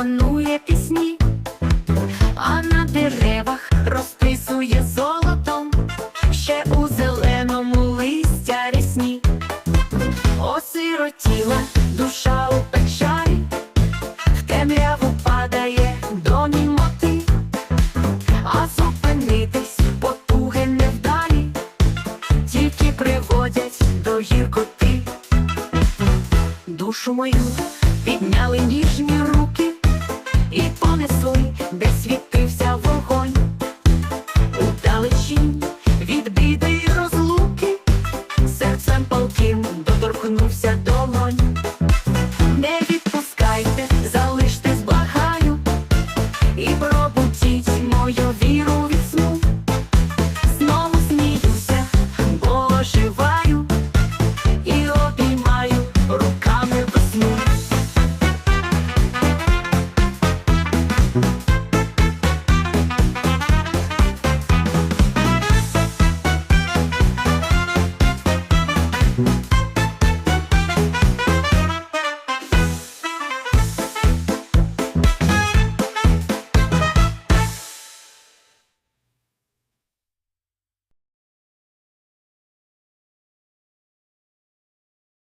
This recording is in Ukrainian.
інтонує пісні, а на деревах розписує золотом, ще у зеленому листя рясні. Осиротіла душа у печалі, в темряву падає до німоти, а зупинитись потуги невдалі, тільки приводять до гіркоти. Душу мою підняли ніжні руки.